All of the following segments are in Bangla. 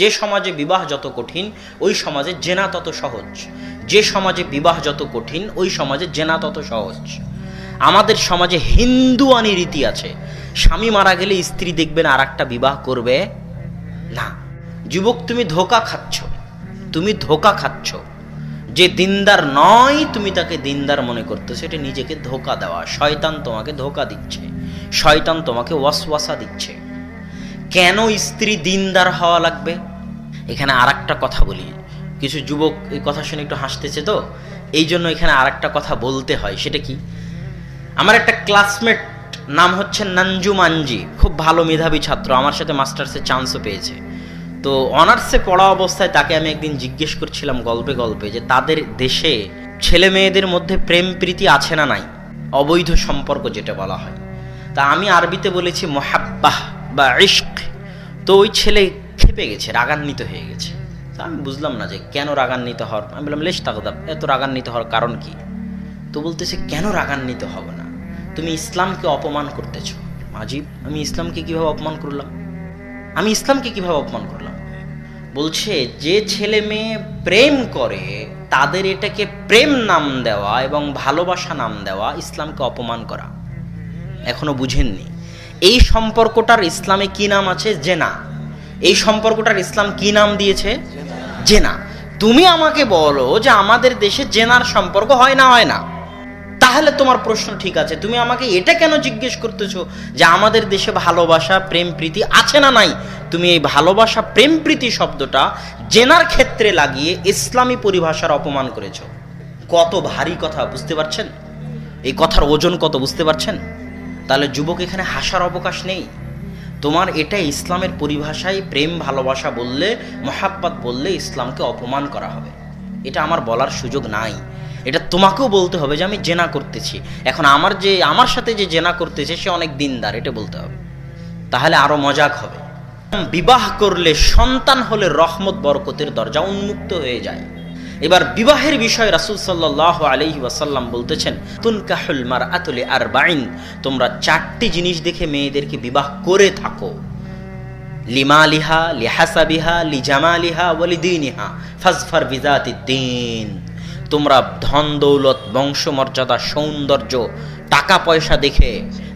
যে সমাজে বিবাহ যত কঠিন, ওই সমাজে জেনা তত সহজ। যে সমাজে বিবাহ যত কঠিন, ওই সমাজে জেনা তত সহজ। আমাদের সমাজে হিন্দুয়ানি রীতি আছে, স্বামী মারা গেলে স্ত্রী দেখবেন আর একটা বিবাহ করবে। না, যুবক তুমি ধোকা খাচ্ছ, তুমি ধোকা খাচ্ছ। যে দিনদার নয় তুমি তাকে দিনদার মনে করতেছো এটা নিজেকে ধোকা দেওয়া। শয়তান তোমাকে ধোকা দিচ্ছে, শয়তান তোমাকে ওয়াসওয়াসা দিচ্ছে। কেন স্ত্রী দিনদার হওয়া লাগবে? এখানে আর কথা বলি। কিছু যুবক এই কথা শুনে একটু হাসতেছে তো এই জন্য এখানে আর কথা বলতে হয়, সেটা কি? আমার একটা ক্লাসমেট নাম হচ্ছে নাঞ্জু মানজি খুব ভালো মেধাবী ছাত্র, আমার সাথে মাস্টার্সের চান্সও পেয়েছে। তো অনার্সে পড়া অবস্থায় তাকে আমি একদিন জিজ্ঞেস করছিলাম গল্পে গল্পে যে, তাদের দেশে ছেলে মেয়েদের মধ্যে প্রেম প্রীতি আছে না নাই? অবৈধ সম্পর্ক যেটা বলা হয়। তা আমি আরবিতে বলেছি মোহাব্বাহ বা ইশক। তো ওই ছেলে খেপে গেছে, রাগান্বিত হয়ে গেছে। তা আমি বুঝলাম না যে কেন রাগান্বিত হওয়ার আমি বললাম লেশ তাকদাব এত রাগান্বিত হওয়ার কারণ কি? তো বলতেছে, কেন রাগান্বিত হব না? তুমি ইসলামকে অপমান করতেছ। মাজিব, আমি ইসলামকে কীভাবে অপমান করলাম? আমি ইসলামকে কীভাবে অপমান করলাম? বলছে, যে ছেলে মেয়ে প্রেম করে, তাদের এটাকে প্রেম নাম দেওয়া এবং ভালোবাসা নাম দেওয়া ইসলামকে অপমান করা। এখনও বুঝেননি। এই সম্পর্কটার ইসলামে কি নাম আছে? জেনা। এই সম্পর্কটার ইসলাম কি নাম দিয়েছে? জেনা। তুমি আমাকে বলো যে আমাদের দেশে জেনার সম্পর্ক হয় না হয় না? তাহলে তোমার প্রশ্ন ঠিক আছে। তুমি আমাকে এটা কেন জিজ্ঞেস করতেছো যে আমাদের দেশে ভালোবাসা, প্রেম, প্রীতি আছে না নাই? তুমি এই ভালোবাসা, প্রেম, প্রীতি শব্দটা জেনার ক্ষেত্রে লাগিয়ে ইসলামী পরিভাষার অপমান করেছ। কত ভারী কথা, বুঝতে পারছেন? এই কথার ওজন কত, বুঝতে পারছেন? তাহলে যুবক এখানে হাসার অবকাশ নেই। তোমার এটা ইসলামের পরিভাষায় প্রেম, ভালোবাসা বললে, মহাব্বাত বললে ইসলামকে অপমান করা হবে। এটা আমার বলার সুযোগ নাই। এটা তোমাকেও বলতে হবে যে আমি জেনা করতেছি। এখন আমার যে, আমার সাথে যে জেনা করতেছে, সে অনেক দিনদার, এটা বলতে হবে। তাহলে আরও মজাক হবে। বিবাহ করলে সন্তান হলে রহমত, বরকতের দরজা উন্মুক্ত হয়ে যায়। এবার বিবাহের বিষয়ে রাসুল সাল্লাহ আলহি ওয়াসাল্লাম বলতেছেন, তুনকাহুল মার আতলে আর বাইন তোমরা চারটি জিনিস দেখে মেয়েদেরকে বিবাহ করে থাকো। লিমালিহা, লিহাসাবিহা, লিজামালিহা, ওয়ালিদিনিহা, ফাজফার বিজাতি দিন তোমরা ধন দৌলত বংশমর্যাদা, সৌন্দর্য, টাকা পয়সা দেখে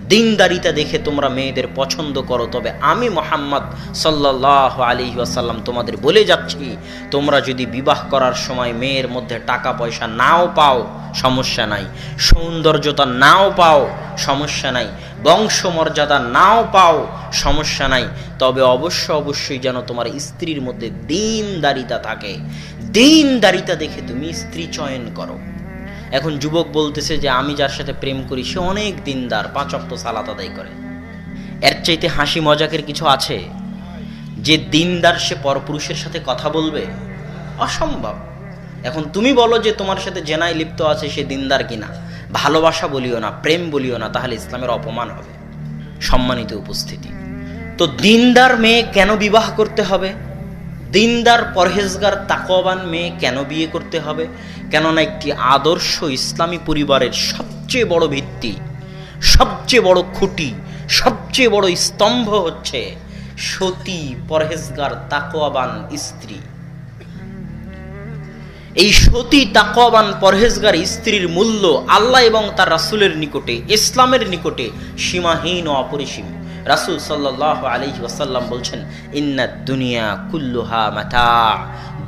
দিনদারিতা দেখে তোমরা মেয়েদের পছন্দ করো, তবে আমি মোহাম্মদ সাল্লাহ আলী ওয়াসাল্লাম তোমাদের বলে যাচ্ছি, তোমরা যদি বিবাহ করার সময় মেয়ের মধ্যে টাকা পয়সা নাও পাও, সমস্যা নাই। সৌন্দর্যতা নাও পাও, সমস্যা নাই। বংশমর্যাদা নাও পাও, সমস্যা নাই। তবে অবশ্য অবশ্যই যেন তোমার স্ত্রীর মধ্যে দিনদারিতা থাকে। দিনদারিতা দেখে তুমি স্ত্রী চয়ন করো। এখন যুবক বলতেছে যে আমি যার সাথে প্রেম করি, সে অনেক দিনদার, পাঁচ অক্ট সালাত আদায় করে। এর চাইতে হাসি মজাকের কিছু আছে? যে দিনদার সে পরপুরুষের সাথে কথা বলবে, অসম্ভব। এখন তুমি বলো যে তোমার সাথে জেনায় লিপ্ত আছে সে দিনদার কিনা। ভালোবাসা বলিও না, প্রেম বলিও না, তাহলে ইসলামের অপমান হবে। সম্মানিত উপস্থিতি। তো দিনদার মেয়ে কেন বিবাহ করতে হবে? দিনদার পরহেজগার, তাকওয়াবান মেয়ে কেন বিয়ে করতে হবে? কেননা একটি আদর্শ ইসলামী পরিবারের সবচেয়ে বড় ভিত্তি, সবচেয়ে বড় খুঁটি, সবচেয়ে বড় স্তম্ভ হচ্ছে সতী পরহেজগার, তাকওয়াবান স্ত্রী। এই সতী, তাকওয়াবান পরহেজগার স্ত্রীর মূল্য আল্লাহ এবং তার রাসূলের নিকটে, ইসলামের নিকটে সীমাহীন ও অপরিসীম। রাসূল সাল্লাহ আলাইহি ওয়াসাল্লাম বলছেন ইন্না দুনিয়া কুল্লুহা মাতা।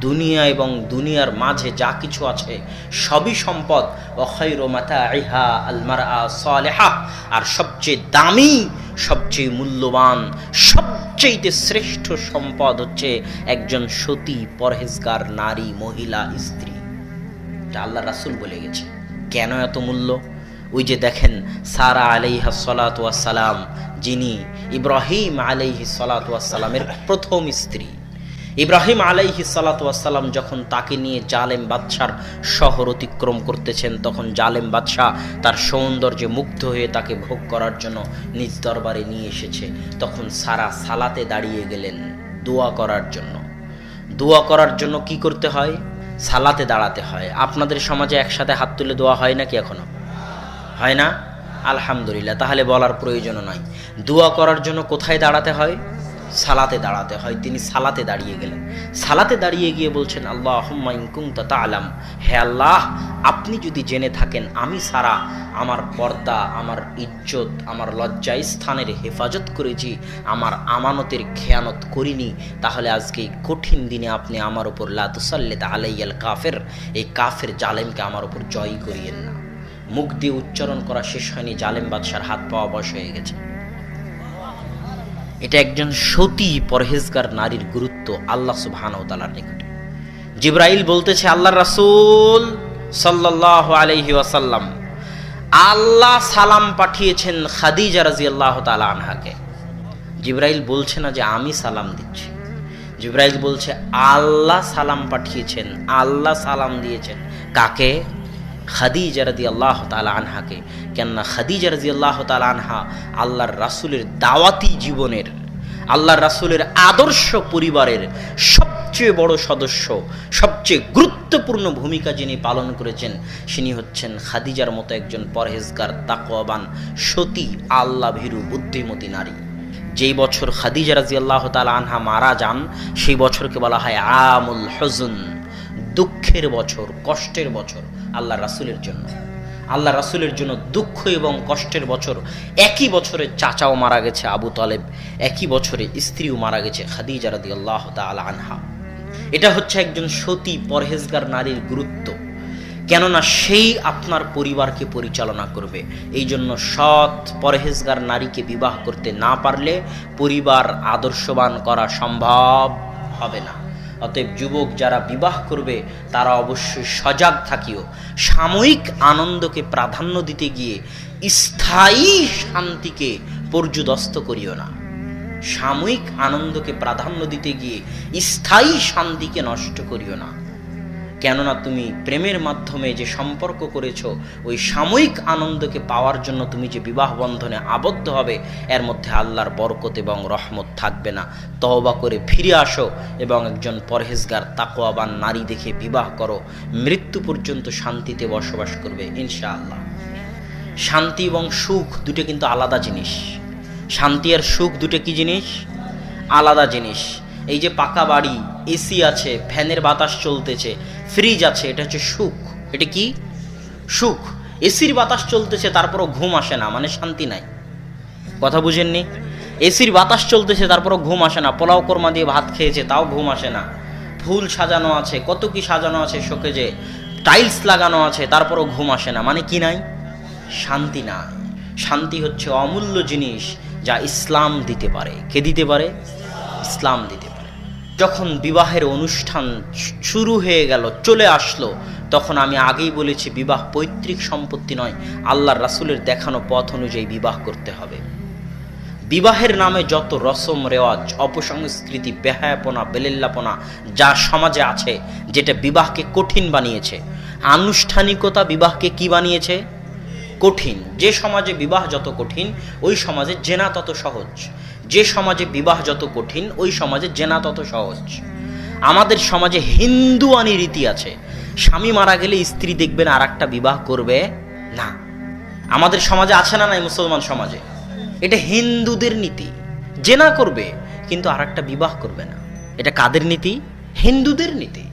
দুনিয়া এবং দুনিয়ার মাঝে যা কিছু আছে, সবই সম্পদ। অখৈর মাতা ইহা আলমারা সালেহা। আর সবচেয়ে দামি, সবচেয়ে মূল্যবান সবচেয়ে শ্রেষ্ঠ সম্পদ হচ্ছে একজন সতী পরহেজগার নারী মহিলা স্ত্রী। এটা আল্লাহ রাসুল বলে গেছে। কেন এত মূল্য? ওই যে দেখেন, সারা আলাইহা সালাম যিনি ইব্রাহিম আলাইহি সালামের প্রথম স্ত্রী। ইব্রাহিম আলাইহি সালাতাম যখন তাকে নিয়ে জালেম বাদশার শহর অতিক্রম করতেছেন, তখন জালেম বাদশাহ তার সৌন্দর্যে মুগ্ধ হয়ে তাকে ভোগ করার জন্য নিজ দরবারে নিয়ে এসেছে। তখন সারা সালাতে দাঁড়িয়ে গেলেন দোয়া করার জন্য। দোয়া করার জন্য কি করতে হয়? সালাতে দাঁড়াতে হয়। আপনাদের সমাজে একসাথে হাত তুলে দোয়া হয় নাকি এখনও? হয় না? আলহামদুলিল্লাহ, তাহলে বলার প্রয়োজনও নাই। দোয়া করার জন্য কোথায় দাঁড়াতে হয়? সালাতে দাঁড়াতে হয়। তিনি সালাতে দাঁড়িয়ে গেলেন। সালাতে দাঁড়িয়ে গিয়ে বলছেন আল্লাহ হুম্মাইকুম তা আলাম হে আল্লাহ, আপনি যদি জেনে থাকেন, আমি সারা আমার পর্দা, আমার ইজ্জত, আমার লজ্জায় স্থানের হেফাজত করেছি, আমার আমানতের খেয়ানত করিনি, তাহলে আজকে এই কঠিন দিনে আপনি আমার উপর লাতুসাল্লেত আলাইয়াল কাফের, এই কাফের জালেমকে আমার উপর জয় করিয়েন না। মুখ দিয়ে উচ্চারণ করা শেষ হয়নি, জালেম বাদশার হাত পাওয়া বয়স হয়ে গেছে। এটা একজন সতী পরহেজগার নারীর গুরুত্ব আল্লাহ সুবহানাহু ওয়া তাআলার নিকটে। জিব্রাইল বলতেছে আল্লাহ রাসূল সাল্লাল্লাহু আলাইহি ওয়াসাল্লাম আল্লাহ সালাম পাঠিয়েছেন খাদিজা রাদিয়াল্লাহু তাআলা আনহাকে। জিব্রাইল বলছে না যে আমি সালাম দিচ্ছি। জিব্রাইল বলছে, আল্লাহ সালাম পাঠিয়েছেন, আল্লাহ সালাম দিয়েছেন। কাকে? খাদিজা রাদি আল্লাহ তালা আনহাকে। কেননা খাদিজা রাজি আল্লাহ তালা আনহা আল্লাহর রাসুলের দাওয়াতি জীবনের, আল্লাহর রাসুলের আদর্শ পরিবারের সবচেয়ে বড় সদস্য, সবচেয়ে গুরুত্বপূর্ণ ভূমিকা যিনি পালন করেছেন তিনি হচ্ছেন খাদিজার মতো একজন পরহেজগার, তাকওয়াবান, সতী আল্লাহ ভীরু বুদ্ধিমতী নারী। যেই বছর খাদিজা রাজি আল্লাহ তালা আনহা মারা যান, সেই বছরকে বলা হয় আমুল হজুন। দুঃখের বছর, কষ্টের বছর। আল্লাহ রাসুলের জন্য। আল্লাহ রাসুলের জন্য দুঃখ এবং কষ্টের বছর, একই বছরে চাচাও মারা গেছে আবু তালেব, একই বছরে স্ত্রীও মারা গেছে খাদিজা রাদি আল্লাহ তালা আনহা। এটা হচ্ছে একজন সতী পরহেজগার নারীর গুরুত্ব। কেননা সেই আপনার পরিবারকে পরিচালনা করবে। এই জন্য সৎ পরহেজগার নারীকে বিবাহ করতে না পারলে পরিবার আদর্শবান করা সম্ভব হবে না। অতএব যুবক যারা বিবাহ করবে, তারা অবশ্যই সজাগ থাকিও। সাময়িক আনন্দকে প্রাধান্য দিতে গিয়ে স্থায়ী শান্তিকে পর্যুদস্ত করিও না। সাময়িক আনন্দকে প্রাধান্য দিতে গিয়ে স্থায়ী শান্তিকে নষ্ট করিও না। কেননা তুমি প্রেমের মাধ্যমে যে সম্পর্ক করেছ, ওই সাময়িক আনন্দকে পাওয়ার জন্য তুমি যে বিবাহ বন্ধনে আবদ্ধ হবে, এর মধ্যে আল্লাহর বরকত এবং রহমত থাকবে না। তহবা করে ফিরে আসো এবং একজন পরহেজগার তাকোয়াবান নারী দেখে বিবাহ করো। মৃত্যু পর্যন্ত শান্তিতে বসবাস করবে, ইনশাআল্লাহ। শান্তি এবং সুখ দুটো কিন্তু আলাদা জিনিস। শান্তি আর সুখ দুটো কি জিনিস? আলাদা জিনিস। এই যে পাকা বাড়ি, এসি আছে, ফ্যানের বাতাস চলতেছে ফ্রিজ আছে, এটা হচ্ছে সুখ। এটা কি? সুখ। এসির বাতাস চলতেছে, তারপরও ঘুম আসে না মানে শান্তি নাই। কথা বুঝেননি? এসির বাতাস চলতেছে, তারপরও ঘুম আসে না। পোলাও কোরমা দিয়ে ভাত খেয়েছে, তাও ঘুম আসে না। ফুল সাজানো আছে, কত কি সাজানো আছে শোকেজে। টাইলস লাগানো আছে, তারপরও ঘুম আসে না। মানে কি নাই? শান্তি নাই। শান্তি হচ্ছে অমূল্য জিনিস যা ইসলাম দিতে পারে। কে দিতে পারে? ইসলাম দিতে যখন বিবাহের অনুষ্ঠান শুরু হয়ে গেল, চলে আসলো, তখন আমি আগেই বলেছি, বিবাহ পৈতৃক সম্পত্তি নয়, আল্লাহর রাসুলের দেখানো পথ অনুযায়ী বিবাহ করতে হবে। বিবাহের নামে যত রসম রেওয়াজ, অপসংস্কৃতি, বেহায়াপনা, বেলেল্লাপনা, যা সমাজে আছে, যেটা বিবাহকে কঠিন বানিয়েছে, আনুষ্ঠানিকতা বিবাহকে কি বানিয়েছে? কঠিন। যে সমাজে বিবাহ যত কঠিন, ওই সমাজে জেনা তত সহজ। যে সমাজে বিবাহ যত কঠিন, ওই সমাজে জেনা তত সহজ। আমাদের সমাজে হিন্দুয়ানি রীতি আছে, স্বামী মারা গেলে স্ত্রী দেখবেন আর একটা বিবাহ করবে? না। আমাদের সমাজে আছে না নাই মুসলমান সমাজে? এটা হিন্দুদের নীতি। জেনা করবে, কিন্তু আর একটা বিবাহ করবে না। এটা কাদের নীতি? হিন্দুদের নীতি।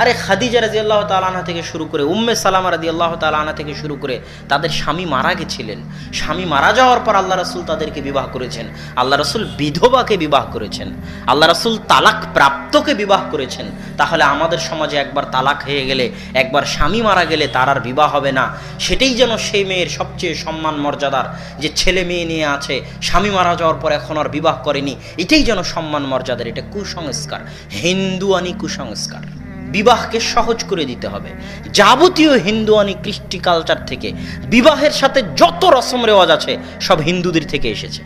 আরে খাদিজা রাজি আল্লাহ তালানা থেকে শুরু করে, উম্মে সালামা রাজি আল্লাহ তালানা থেকে শুরু করে, তাদের স্বামী মারা গেছিলেন। স্বামী মারা যাওয়ার পর আল্লাহ রসুল তাদেরকে বিবাহ করেছেন। আল্লাহ রসুল বিধবাকে বিবাহ করেছেন। আল্লাহ রসুল তালাক প্রাপ্তকে বিবাহ করেছেন। তাহলে আমাদের সমাজে একবার তালাক হয়ে গেলে, একবার স্বামী মারা গেলে তার আর বিবাহ হবে না। সেটাই যেন সেই মেয়ের সবচেয়ে সম্মান মর্যাদার, যে ছেলে মেয়ে নিয়ে আছে, স্বামী মারা যাওয়ার পর এখন আর বিবাহ করেনি। এটাই যেন সম্মান মর্যাদার, এটা কুসংস্কার। হিন্দুয়ানি কুসংস্কার। বিবাহকে সহজ করে দিতে হবে। যাবতীয় হিন্দুয়ানি কৃষ্টি কালচার থেকে বিবাহের সাথে যত রসম রেওয়াজ আছে, সব হিন্দুদের থেকে এসেছে।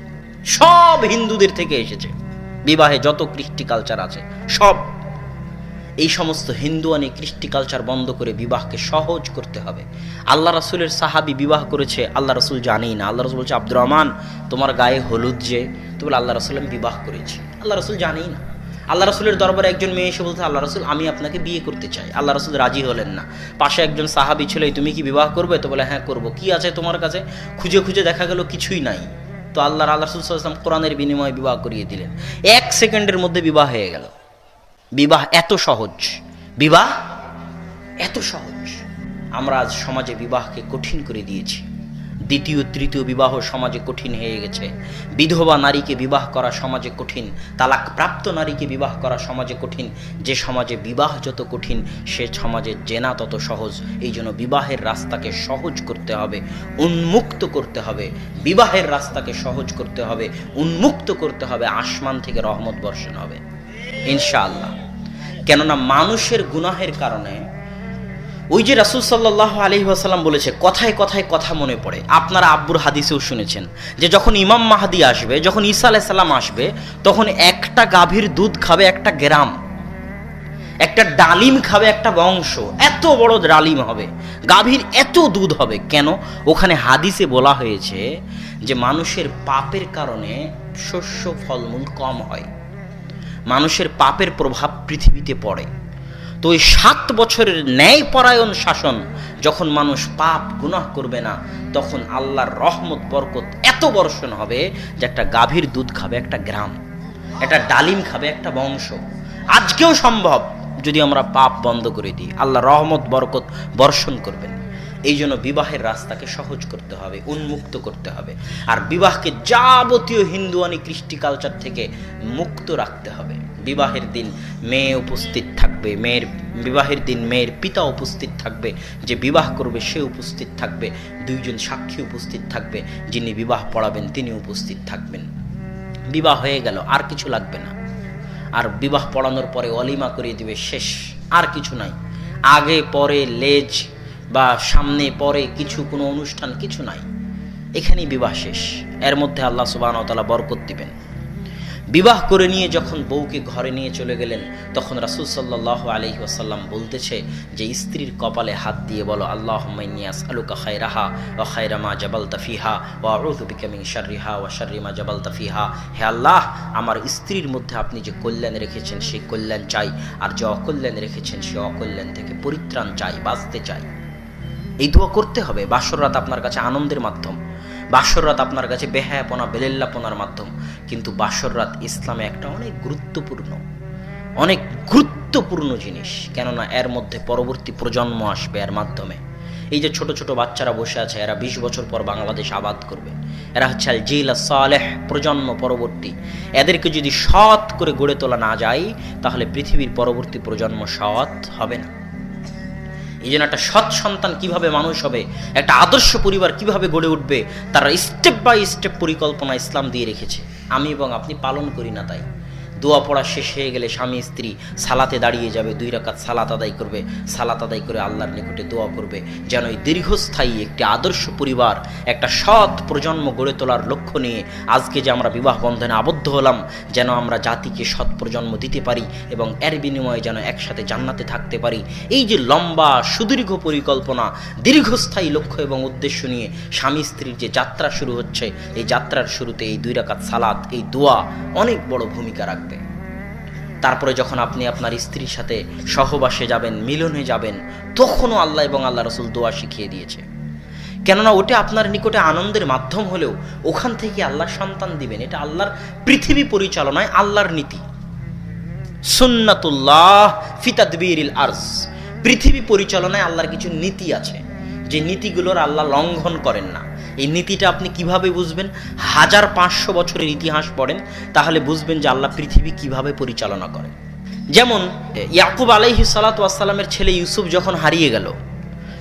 সব হিন্দুদের থেকে এসেছে। বিবাহে যত কৃষ্টি কালচার আছে, সব। এই সমস্ত হিন্দুয়ানি কৃষ্টি কালচার বন্ধ করে বিবাহকে সহজ করতে হবে। আল্লাহ রাসুলের সাহাবি বিবাহ করেছে, আল্লাহ রসুল জানেই না। আল্লাহ রসুল বলছে, আব্দুর রহমান, তোমার গায়ে হলুদ যে। তো বলে, আল্লাহ রসুল, আমি বিবাহ করেছি। আল্লাহ রসুল জানেই না। আল্লাহ রসুলের দরবারে একজন মেয়ে এসে বলতে আল্লাহ রসুল, আমি আপনাকে বিয়ে করতে চাই। আল্লাহ রসুল রাজি হলেন না। পাশে একজন সাহাবি ছিল তুমি কি বিবাহ করবে? তো বলে হ্যাঁ করব। কি আছে তোমার কাছে? খুঁজে খুঁজে দেখা গেল, কিছুই নাই। তো আল্লাহর আল্লাহ রসুলাম কোরআনের বিনিময়ে বিবাহ করিয়ে দিলেন। এক সেকেন্ডের মধ্যে বিবাহ হয়ে গেল। বিবাহ এত সহজ। বিবাহ এত সহজ। আমরা আজ সমাজে বিবাহকে কঠিন করে দিয়েছি। দ্বিতীয়, তৃতীয় বিবাহ সমাজে কঠিন হয়ে গেছে। বিধবা নারীকে বিবাহ করা সমাজে কঠিন তালাক প্রাপ্ত নারীকে বিবাহ করা সমাজে কঠিন, যে সমাজে বিবাহ যত কঠিন, সে সমাজে জেনা তত সহজ। এই জন্য বিবাহের রাস্তাকে সহজ করতে হবে, উন্মুক্ত করতে হবে। বিবাহের রাস্তাকে সহজ করতে হবে, উন্মুক্ত করতে হবে, আসমান থেকে রহমত বর্ষণ হবে। ইনশাআল্লাহ। কেননা মানুষের গুনাহের কারণে ওই যে রাসুল সাল্লাহ আলহি আসাল্লাম বলেছে, কথায় কথায় কথা মনে পড়ে। আপনারা আব্বুর হাদিসেও শুনেছেন যে যখন ইমাম মাহাদি আসবে, যখন ঈসা আলাইসাল্লাম আসবে, তখন একটা গাভীর দুধ খাবে একটা গ্রাম, একটা ডালিম খাবে একটা বংশ। এত বড় ডালিম হবে, গাভীর এত দুধ হবে। কেন? ওখানে হাদিসে বলা হয়েছে যে মানুষের পাপের কারণে শস্য ফলমূল কম হয়। মানুষের পাপের প্রভাব পৃথিবীতে পড়ে। তো ওই সাত বছরের ন্যায়পরায়ণ শাসন যখন মানুষ পাপ গুনাহ করবে না, তখন আল্লাহর রহমত, বরকত এত বর্ষণ হবে যে একটা গাভীর দুধ খাবে একটা গ্রাম, একটা ডালিম খাবে একটা বংশ। আজকেও সম্ভব যদি আমরা পাপ বন্ধ করে দিই আল্লাহ রহমত, বরকত বর্ষণ করবেন। এই জন্য বিবাহের রাস্তাকে সহজ করতে হবে, উন্মুক্ত করতে হবে। আর বিবাহকে যাবতীয় হিন্দুয়ানি কৃষ্টি কালচার থেকে মুক্ত রাখতে হবে। বিবাহের দিন মেয়ে উপস্থিত থাকবে, মেয়ের বিবাহের দিন মেয়ের পিতা উপস্থিত থাকবে, যে বিবাহ করবে সে উপস্থিত থাকবে, দুইজন সাক্ষী উপস্থিত থাকবে, যিনি বিবাহ পড়াবেন তিনি উপস্থিত থাকবেন। বিবাহ হয়ে গেল, আর কিছু লাগবে না। আর বিবাহ পড়ানোর পরে অলিমা করিয়ে দিবে, শেষ, আর কিছু নাই। আগে, পরে, লেজ বা সামনে, পরে কিছু কোনো অনুষ্ঠান, কিছু নাই। এখানেই বিবাহ শেষ। এর মধ্যে আল্লাহ সুবাহ তালা বরকত দিবেন। বিবাহ করে নিয়ে যখন বউকে ঘরে নিয়ে চলে গেলেন, তখন রাসুল সাল্লাহ আলহি আসাল্লাম বলতেছে যে, স্ত্রীর কপালে হাত দিয়ে বলো আল্লাহ মাইনিয়াস আলুকা খায়রাহা ও খায়রামা জাবাল তাফিহা ও আরুবিকামিং শারিহা ও শারিমা জাবাল তাফিহা হে আল্লাহ, আমার স্ত্রীর মধ্যে আপনি যে কল্যাণ রেখেছেন, সেই কল্যাণ চাই, আর যে অকল্যাণ রেখেছেন, সে অকল্যাণ থেকে পরিত্রাণ চাই, বাঁচতে চাই। এই দোয়া করতে হবে, বাসর রাত আপনার কাছে আনন্দের মাধ্যম। বাসর রাত আপনার কাছে বেহায়াপনা, বেলেল্লাপনার মাধ্যম। কিন্তু বাসর রাত ইসলামে একটা অনেক গুরুত্বপূর্ণ অনেক গুরুত্বপূর্ণ জিনিস। কেননা এর মধ্যে পরবর্তী প্রজন্ম আসবে এর মাধ্যমে। এই যে ছোট ছোট বাচ্চারা বসে আছে, এরা বিশ বছর পর বাংলাদেশ আবাদ করবে। এরা হচ্ছে আল জিলা সালেহ প্রজন্ম পরবর্তী। এদেরকে যদি সৎ করে গড়ে তোলা না যায়, তাহলে পৃথিবীর পরবর্তী প্রজন্ম সৎ হবে না। এই জন্য একটা সৎ সন্তান কীভাবে মানুষ হবে, একটা আদর্শ পরিবার কীভাবে গড়ে উঠবে, তারা স্টেপ বাই স্টেপ পরিকল্পনা ইসলাম দিয়ে রেখেছে। আমি এবং আপনি পালন করি না তাই। দোয়া পড়া শেষ হয়ে গেলে স্বামী স্ত্রী সালাতে দাঁড়িয়ে যাবে, দুই রাকাত সালাত আদায় করবে, সালাত আদায় করে আল্লাহর নিকটে দোয়া করবে, যেন এই দীর্ঘস্থায়ী একটি আদর্শ পরিবার, একটা সৎ প্রজন্ম গড়ে তোলার লক্ষ্য নিয়ে আজকে যে আমরা বিবাহ বন্ধনে আবদ্ধ হলাম, যেন আমরা জাতিকে সৎ প্রজন্ম দিতে পারি এবং এর বিনিময়ে যেন একসাথে জান্নাতে থাকতে পারি। এই যে লম্বা, সুদীর্ঘ পরিকল্পনা, দীর্ঘস্থায়ী লক্ষ্য এবং উদ্দেশ্য নিয়ে স্বামী স্ত্রীর যে যাত্রা শুরু হচ্ছে, এই যাত্রার শুরুতে এই দুই রাকাত সালাত, এই দোয়া অনেক বড় ভূমিকা রাখবে। তারপরে যখন আপনি আপনার স্ত্রীর সাথে সহবাসে যাবেন, মিলনে যাবেন, তখনও আল্লাহ এবং আল্লাহ রসুল দোয়া শিখিয়ে দিয়েছে। কেননা ওটা আপনার নিকটে আনন্দের মাধ্যম হলেও ওখান থেকে আল্লাহ সন্তান দিবেন। এটা আল্লাহর পৃথিবী পরিচালনায় আল্লাহর নীতি। সুন্নাতুল্লাহ ফিতাদবিরিল আরজ। পৃথিবী পরিচালনায় আল্লাহর কিছু নীতি আছে। যে নীতিগুলোর আল্লাহ লঙ্ঘন করেন না। এই নীতিটা আপনি কীভাবে বুঝবেন? হাজার পাঁচশো বছরের ইতিহাস পড়েন, তাহলে বুঝবেন যে আল্লাহ পৃথিবী কীভাবে পরিচালনা করে। যেমন, ইয়াকুব আলাইহি সালাতামের ছেলে ইউসুফ যখন হারিয়ে গেল,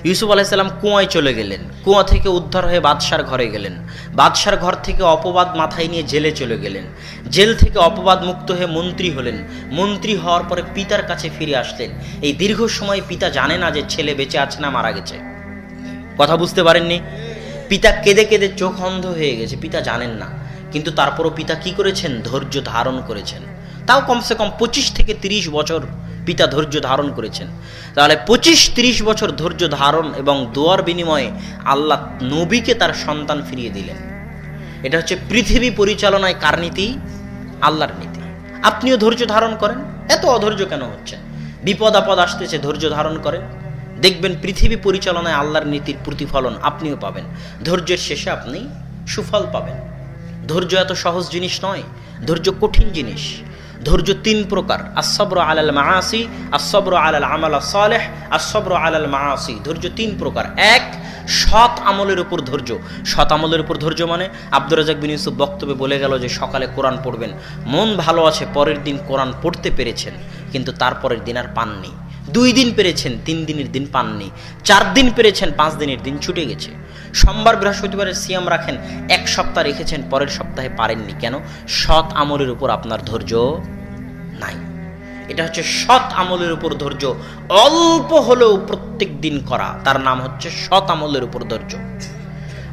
ইউসুফ আলাইসাল্লাম কুয়ায় চলে গেলেন। কুয়া থেকে উদ্ধার হয়ে বাদশার ঘরে গেলেন। বাদশার ঘর থেকে অপবাদ মাথায় নিয়ে জেলে চলে গেলেন। জেল থেকে অপবাদ মুক্ত হয়ে মন্ত্রী হলেন। মন্ত্রী হওয়ার পরে পিতার কাছে ফিরে আসলেন। এই দীর্ঘ সময় পিতা জানে না যে ছেলে বেঁচে আছে না মারা গেছে। কথা বুঝতে পারেননি? পিতা কেঁদে কেঁদে চোখ অন্ধ হয়ে গেছে, পিতা জানেন না। কিন্তু তারপরও পিতা কি করেছেন? ধৈর্য ধারণ করেছেন। তাও কমসে কম পঁচিশ থেকে তিরিশ বছর পিতা ধৈর্য ধারণ করেছেন। তাহলে পঁচিশ তিরিশ বছর ধৈর্য ধারণ এবং দোয়ার বিনিময়ে আল্লাহ নবীকে তার সন্তান ফিরিয়ে দিলেন। এটা হচ্ছে পৃথিবী পরিচালনায় কার নীতি? আল্লাহর নীতি। আপনিও ধৈর্য ধারণ করেন। এত অধৈর্য কেন হচ্ছে? বিপদ আপদ আসতেছে, ধৈর্য ধারণ করেন। দেখবেন পৃথিবী পরিচালনায় আল্লাহর নীতির প্রতিফলন আপনিও পাবেন। ধৈর্যের শেষে আপনি সুফল পাবেন। ধৈর্য এত সহজ জিনিস নয়, ধৈর্য কঠিন জিনিস। ধৈর্য তিন প্রকার আসব্র আলাল মাআসি আসব্র আলাল আমাল সালেহ আসব্র আলাল মাআসি। ধৈর্য তিন প্রকার। এক, সৎ আমলের উপর ধৈর্য। সৎ আমলের উপর ধৈর্য মানে আব্দুর রাজাক বিন ইউসুফ বক্তব্যে বলে গেল যে সকালে কোরআন পড়বেন। মন ভালো আছে, পরের দিন কোরআন পড়তে পেরেছেন, কিন্তু তারপরের দিন আর পাননি। দুই দিন পেরেছেন, তিন দিনের দিন পাননি। চার দিন পেরেছেন, পাঁচ দিনের দিন ছুটে গেছে। সোমবার বৃহস্পতিবারের সিয়াম রাখেন, এক সপ্তাহ রেখেছেন, পরের সপ্তাহে পারেননি। কেন? সৎ আমলের উপর আপনার ধৈর্য নাই। এটা হচ্ছে সৎ আমলের উপর ধৈর্য। অল্প হলেও প্রত্যেক দিন করা, তার নাম হচ্ছে সৎ আমলের উপর ধৈর্য।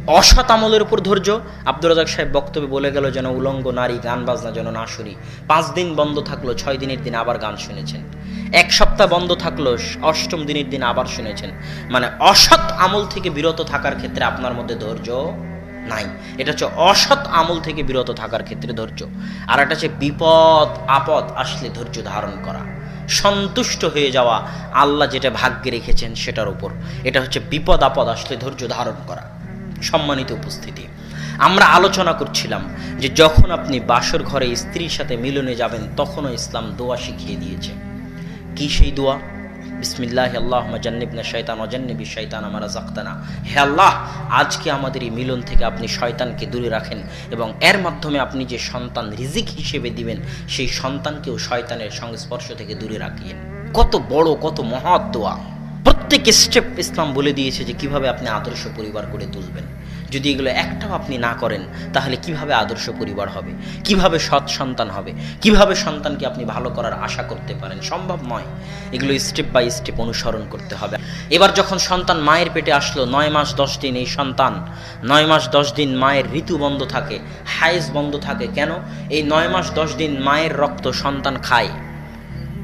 অসৎ আমলের উপর ধৈর্য, আব্দুর রাজাক সাহেব বক্তব্যে বলে গেল, যেন উলঙ্গ নারী গান বাজনা যেন না শুনি। পাঁচ দিন বন্ধ থাকল, ছয় দিনের দিন আবার গান শুনেছেন। এক সপ্তাহ বন্ধ থাকল অষ্টম দিনের দিন আবার শুনেছেন। মানে অসৎ আমল থেকে বিরত থাকার ক্ষেত্রে আপনার মধ্যে ধৈর্য নাই। এটা হচ্ছে অসৎ আমল থেকে বিরত থাকার ক্ষেত্রে ধৈর্য। আর এটা হচ্ছে বিপদ, আপদ আসলে ধৈর্য ধারণ করা। সন্তুষ্ট হয়ে যাওয়া আল্লাহ যেটা ভাগ্যে রেখেছেন সেটার উপর। এটা হচ্ছে বিপদ, আপদ আসলে ধৈর্য ধারণ করা। সম্মানিত উপস্থিতি। আমরা আলোচনা করছিলাম যে যখন আপনি বাসর ঘরে স্ত্রীর সাথে মিলনে যাবেন, তখনও ইসলাম দোয়া শিখিয়ে দিয়েছে। কি সেই দোয়া? বিসমিল্লাহ আল্লাহ জান্নিবনা শয়তান অজান্নিবি শয়তান আমার জাক্তানা হে আল্লাহ, আজকে আমাদের এই মিলন থেকে আপনি শয়তানকে দূরে রাখেন এবং এর মাধ্যমে আপনি যে সন্তান রিজিক হিসেবে দিবেন, সেই সন্তানকেও শয়তানের সংস্পর্শ থেকে দূরে রাখিয়েন। কত বড়, কত মহৎ দোয়া। প্রত্যেক স্টেপ ইসলাম বলে দিয়েছে যে কীভাবে আপনি আদর্শ পরিবার করে তুলবেন। যদি এগুলো একটাও আপনি না করেন, তাহলে কীভাবে আদর্শ পরিবার হবে? কীভাবে সৎ সন্তান হবে? কীভাবে সন্তানকে আপনি ভালো করার আশা করতে পারেন? সম্ভব নয়। এগুলো স্টেপ বাই স্টেপ অনুসরণ করতে হবে। এবার যখন সন্তান মায়ের পেটে আসলো, নয় মাস দশ দিন এই সন্তান, নয় মাস দশ দিন মায়ের ঋতু বন্ধ থাকে হাইজ বন্ধ থাকে। কেন? এই নয় মাস দশ দিন মায়ের রক্ত সন্তান খায়।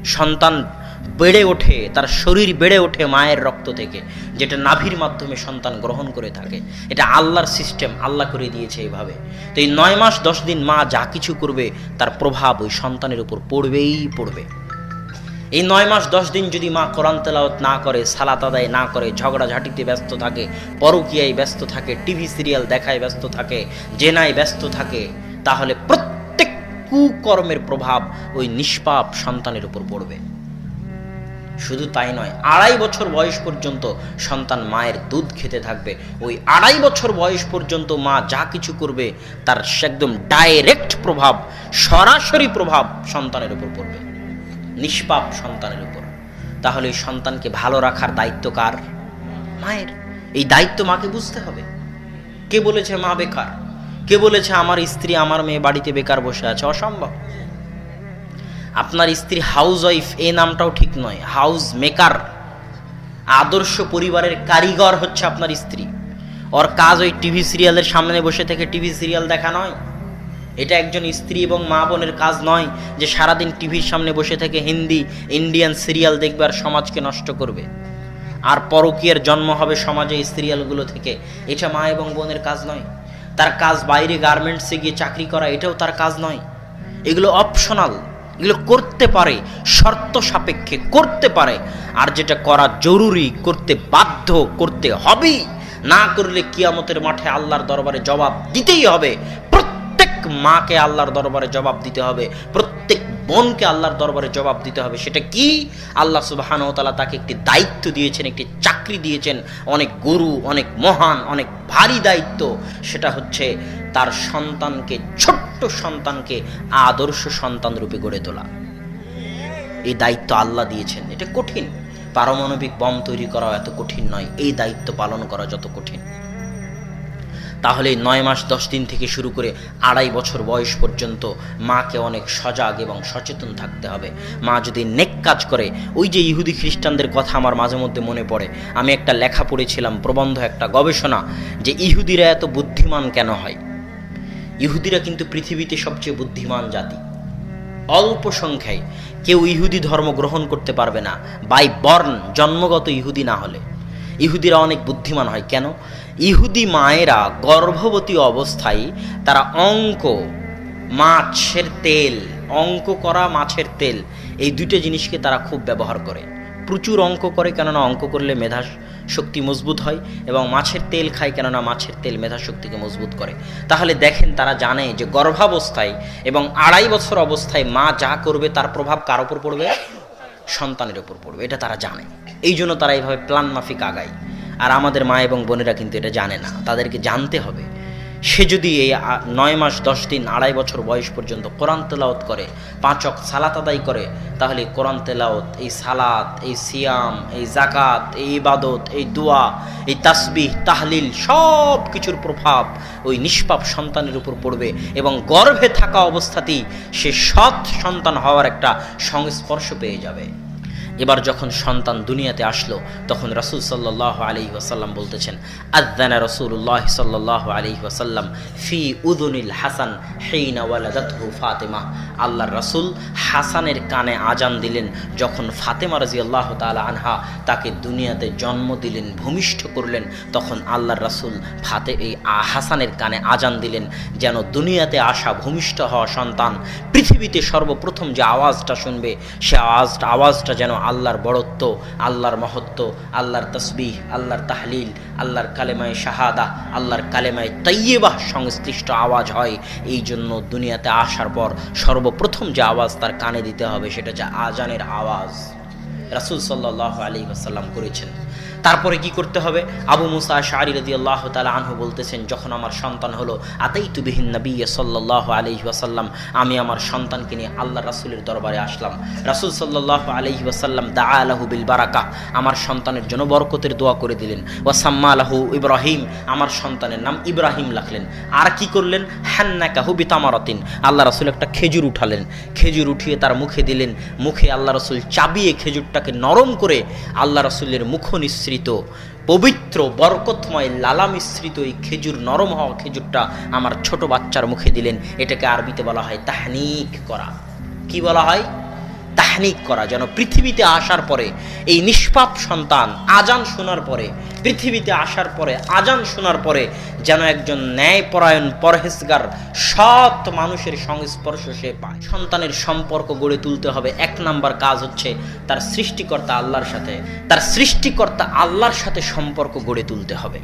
সন্তান বেড়ে ওঠে, তার শরীর বেড়ে ওঠে মায়ের রক্ত থেকে, যেটা নাভির মাধ্যমে সন্তান গ্রহণ করে থাকে। এটা আল্লাহর সিস্টেম আল্লাহ করে দিয়েছে এইভাবে। তো এই নয় মাস, দশ দিন মা যা কিছু করবে, তার প্রভাব ওই সন্তানের উপর পড়বেই পড়বে। এই নয় মাস, দশ দিন যদি মা কোরআন তেলাওয়াত না করে, সালাত আদায় না করে, ঝগড়াঝাটিতে ব্যস্ত থাকে, পরকিয়ায় ব্যস্ত থাকে, টিভি সিরিয়াল দেখায় ব্যস্ত থাকে, জেনায় ব্যস্ত থাকে, তাহলে প্রত্যেক কুকর্মের প্রভাব ওই নিষ্পাপ সন্তানের উপর পড়বে। শুধু তাই নয়, আড়াই বছর বয়স পর্যন্ত সন্তান মায়ের দুধ খেতে থাকবে। ওই আড়াই বছর বয়স পর্যন্ত মা যা কিছু করবে, তার একদম ডাইরেক্ট প্রভাব, সরাসরি প্রভাব সন্তানের উপর পড়বে। নিষ্পাপ সন্তানের উপর। তাহলে সন্তানকে ভালো রাখার দায়িত্ব কার? মায়ের। এই দায়িত্ব মাকে বুঝতে হবে। কে বলেছে মা বেকার? কে বলেছে আমার স্ত্রী আমার মেয়ে বাড়িতে বেকার বসে আছে? অসম্ভব। আপনার স্ত্রী হাউস ওয়াইফ এই নামটাও ঠিক নয় হাউস মেকার আদর্শ পরিবারের কারিগর হচ্ছে আপনার স্ত্রী। ওর কাজ ওই টিভি সিরিয়ালের সামনে বসে থেকে টিভি সিরিয়াল দেখা নয়। এটা একজন স্ত্রী এবং মা বোনের কাজ নয় যে সারাদিন টিভির সামনে বসে থেকে হিন্দি ইন্ডিয়ান সিরিয়াল দেখবে আর সমাজকে নষ্ট করবে। আর পরকীয়ের জন্ম হবে সমাজে এই সিরিয়ালগুলো থেকে। এটা মা এবং বোনের কাজ নয়। তার কাজ বাইরে গার্মেন্টসে গিয়ে চাকরি করা, এটাও তার কাজ নয়। এগুলো অপশনাল এগুলো করতে পারে, শর্ত সাপেক্ষে করতে পারে। আর যেটা করা জরুরি, করতে বাধ্য, করতে হবেই না করলে কিয়ামতের মাঠে আল্লাহর দরবারে জবাব দিতেই হবে। প্রত্যেক মাকে আল্লাহর দরবারে জবাব দিতে হবে, প্রত্যেক বোনকে আল্লাহর দরবারে জবাব দিতে হবে। সেটা কি? আল্লাহ সুবাহান তালা তাকে একটি দায়িত্ব দিয়েছেন, একটি চাকরি দিয়েছেন। অনেক গুরু, অনেক মহান, অনেক ভারী দায়িত্ব। সেটা হচ্ছে তার সন্তানকে ছোট্ট সন্তানকে আদর্শ সন্তান রূপে গড়ে তোলা। এই দায়িত্ব আল্লাহ দিয়েছেন। এটা কঠিন। পারমাণবিক বম তৈরি করাও এত কঠিন নয়। এই দায়িত্ব পালন করা যত কঠিন। তাহলে নয় মাস দশ দিন থেকে শুরু করে আড়াই বছর বয়স পর্যন্ত মাকে অনেক সজাগ এবং সচেতন থাকতে হবে। মা যদি নেক কাজ করে, ওই যে ইহুদি খ্রিস্টানদের কথা আমার মাঝে মধ্যে মনে পড়ে, আমি একটা লেখা পড়েছিলাম প্রবন্ধ, একটা গবেষণা, যে ইহুদিরা এত বুদ্ধিমান কেন হয়? ইহুদিরা কিন্তু পৃথিবীতে সবচেয়ে বুদ্ধিমান জাতি। অল্প সংখ্যায় কেউ ইহুদি ধর্ম গ্রহণ করতে পারবে না। বাই বর্ণ জন্মগত ইহুদি না হলে। ইহুদিরা অনেক বুদ্ধিমান হয়। কেন? ইহুদি মায়েরা গর্ভবতী অবস্থায় তারা অঙ্ক, মাছের তেল, অঙ্ক করা মাছের তেল, এই দুটো জিনিসকে তারা খুব ব্যবহার করে। প্রচুর অঙ্ক করে, কেননা অঙ্ক করলে মেধা শক্তি মজবুত হয় এবং মাছের তেল খায়, কেননা মাছের তেল মেধা শক্তিকে মজবুত করে। তাহলে দেখেন তারা জানে যে গর্ভাবস্থায় এবং আড়াই বছর অবস্থায় মা যা করবে তার প্রভাব কার ওপর পড়বে? সন্তানের ওপর পড়বে, এটা তারা জানে। এই জন্য তারা এইভাবে প্ল্যান মাফিক আগায়। আর আমাদের মা এবং বোনেরা কিন্তু এটা জানে না, তাদেরকে জানতে হবে। সে যদি এই নয় মাস, দশ দিন, আড়াই বছর বয়স পর্যন্ত কোরআন তেলাওত করে পাঁচক সালাত আদায় করে, তাহলে কোরআন তেলাওত এই সালাত, এই সিয়াম, এই জাকাত এই ইবাদত, এই দোয়া, এই তাসবিহ, তাহলিল সব কিছুর প্রভাব ওই নিষ্পাপ সন্তানের উপর পড়বে এবং গর্ভে থাকা অবস্থাতেই সে সৎ সন্তান হওয়ার একটা সংস্পর্শ পেয়ে যাবে। এবার যখন সন্তান দুনিয়াতে আসলো, তখন রসুল সাল্লাহ আলী ওয়াসাল্লাম বলতেছেন আদানা রসুল্লাহ সাল্লাহ আলী ওয়াসাল্লাম ফি উদুনিল হাসান হেইনা ওয়ালাদাতহু ফাতেমা। আল্লাহর রসুল হাসানের কানে আজান দিলেন, যখন ফাতেমা রাজি আল্লাহ তালা আনহা তাকে দুনিয়াতে জন্ম দিলেন, ভূমিষ্ঠ করলেন, তখন আল্লাহর রসুল ফাতে, এই হাসানের কানে আজান দিলেন, যেন দুনিয়াতে আসা ভূমিষ্ঠ হওয়া সন্তান পৃথিবীতে সর্বপ্রথম যে আওয়াজটা শুনবে, সে আওয়াজটা আওয়াজটা যেন আল্লাহর বড়ত্ব, আল্লাহর মহত্ব, আল্লাহর তসবিহ, আল্লাহর তাহলিল, আল্লাহর কালেমায় শাহাদা, আল্লাহর কালেমায় তৈবাহ সংশ্লিষ্ট আওয়াজ হয়। এই জন্য দুনিয়াতে আসার পর সর্বপ্রথম যে আওয়াজ তার কানে দিতে হবে সেটা হচ্ছে আজানের আওয়াজ। রাসুল সাল্লাহ আলী আসাল্লাম করেছেন। তারপরে কি করতে হবে? আবু মুসা শাহরি রদি আল্লাহ তালা আনহু বলতেছেন, যখন আমার সন্তান হলো আতাই তুবিহীন নবী সাল্লাহ আলহি ওয়াসাল্লাম, আমি আমার সন্তানকে নিয়ে আল্লাহ রাসুলের দরবারে আসলাম। রাসুল সাল্লাহ আলহি ওয়াসাল্লাম দা আলাহু বিল বারাকা আমার সন্তানের জন্য বরকতের দোয়া করে দিলেন। ওয়াসাম্মা আলাহু ইব্রাহিম, আমার সন্তানের নাম ইব্রাহিম লাখলেন আর কি করলেন? হ্যান্নাকাহু বিতামারতিন, আল্লাহ রাসুল একটা খেজুর উঠালেন। খেজুর উঠিয়ে তার মুখে দিলেন। মুখে আল্লাহ রসুল চাবিয়ে খেজুরটাকে নরম করে আল্লাহ রসুলের মুখ নিঃসৃত পবিত্র, বরকতময় লালা মিশ্রিত এই খেজুর, নরম হওয়া খেজুরটা আমার ছোট বাচ্চার মুখে দিলেন। এটাকে আরবিতে বলা হয় তাহনিক করা। কি বলা হয়? তাহনিক করা, যেন পৃথিবীতে আসার পরে, এই নিষ্পাপ সন্তান আজান শোনার পরে, পৃথিবীতে আসার পরে, আজান শোনার পরে, যেন একজন ন্যায়পরায়ণ পরহেজগার সৎ মানুষের সংস্পর্শ সে পায়। সন্তানের সম্পর্ক গড়ে তুলতে হবে। এক নাম্বার কাজ হচ্ছে তার সৃষ্টিকর্তা আল্লাহর সাথে, তার সৃষ্টিকর্তা আল্লাহর সাথে সম্পর্ক গড়ে তুলতে হবে।